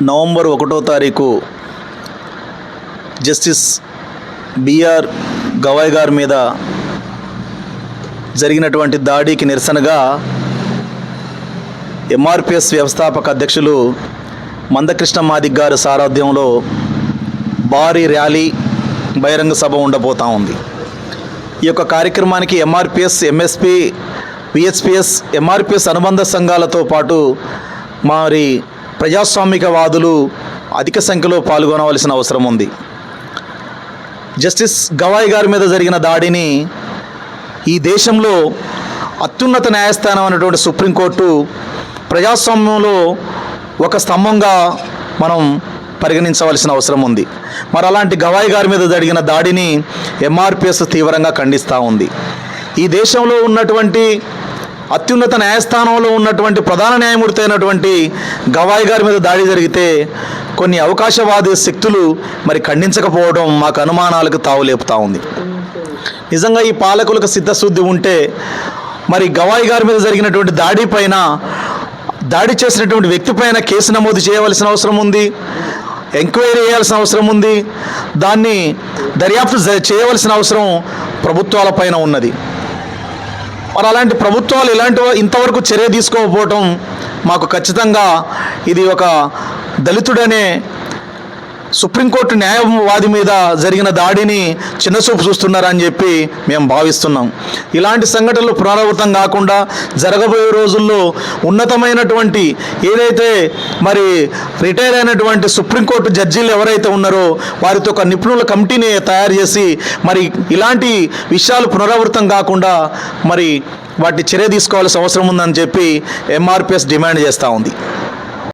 November ఒకటో తారీఖు justice BR Gavai గారి మీద జరిగినటువంటి దాడికి నిరసనగా ఎంఆర్పిఎస్ వ్యవస్థాపక అధ్యక్షులు మందకృష్ణ మాదిక్ గారి సారథ్యంలో భారీ ర్యాలీ బహిరంగ సభ ఉండబోతా ఉంది. ఈ యొక్క కార్యక్రమానికి ఎంఆర్పిఎస్ ఎంఎస్పి విహెచ్పిఎస్ ఎంఆర్పిఎస్ అనుబంధ సంఘాలతో పాటు మరి ప్రజాస్వామికవాదులు అధిక సంఖ్యలో పాల్గొనవలసిన అవసరం ఉంది. జస్టిస్ గవాయ్ గారి మీద జరిగిన దాడిని ఈ దేశంలో అత్యున్నత న్యాయస్థానం అనేటువంటి సుప్రీంకోర్టు ప్రజాస్వామ్యంలో ఒక స్తంభంగా మనం పరిగణించవలసిన అవసరం ఉంది. మరి అలాంటి గవాయ్ గారి మీద జరిగిన దాడిని ఎంఆర్పిఎస్ తీవ్రంగా ఖండిస్తూ ఉంది. ఈ దేశంలో ఉన్నటువంటి అత్యున్నత న్యాయస్థానంలో ఉన్నటువంటి ప్రధాన న్యాయమూర్తి అయినటువంటి గవాయ్ గారి మీద దాడి జరిగితే కొన్ని అవకాశవాది శక్తులు మరి ఖండించకపోవడం మాకు అనుమానాలకు తావులేపుతా ఉంది. నిజంగా ఈ పాలకులకు సిద్ధశుద్ధి ఉంటే మరి గవాయి గారి మీద జరిగినటువంటి దాడి పైన దాడి చేసినటువంటి వ్యక్తి పైన కేసు నమోదు చేయవలసిన అవసరం ఉంది ఎంక్వైరీ చేయాల్సిన అవసరం ఉంది దాన్ని దర్యాప్తు చేయవలసిన అవసరం ప్రభుత్వాల పైన ఉన్నది. మరి అలాంటి ప్రభుత్వాలు ఇలాంటి ఇంతవరకు చర్య తీసుకోకపోవటం మాకు ఖచ్చితంగా ఇది ఒక దళితుడనే సుప్రీంకోర్టు న్యాయవాది మీద జరిగిన దాడిని చిన్నచూపు చూస్తున్నారని చెప్పి మేము భావిస్తున్నాం. ఇలాంటి సంఘటనలు పునరావృతం కాకుండా జరగబోయే రోజుల్లో ఉన్నతమైనటువంటి ఏదైతే మరి రిటైర్ అయినటువంటి సుప్రీంకోర్టు జడ్జీలు ఎవరైతే ఉన్నారో వారితో ఒక నిపుణుల కమిటీని తయారు చేసి మరి ఇలాంటి విషయాలు పునరావృతం కాకుండా మరి వాటి చర్య తీసుకోవాల్సిన అవసరం ఉందని చెప్పి ఎంఆర్పిఎస్ డిమాండ్ చేస్తూ ఉంది.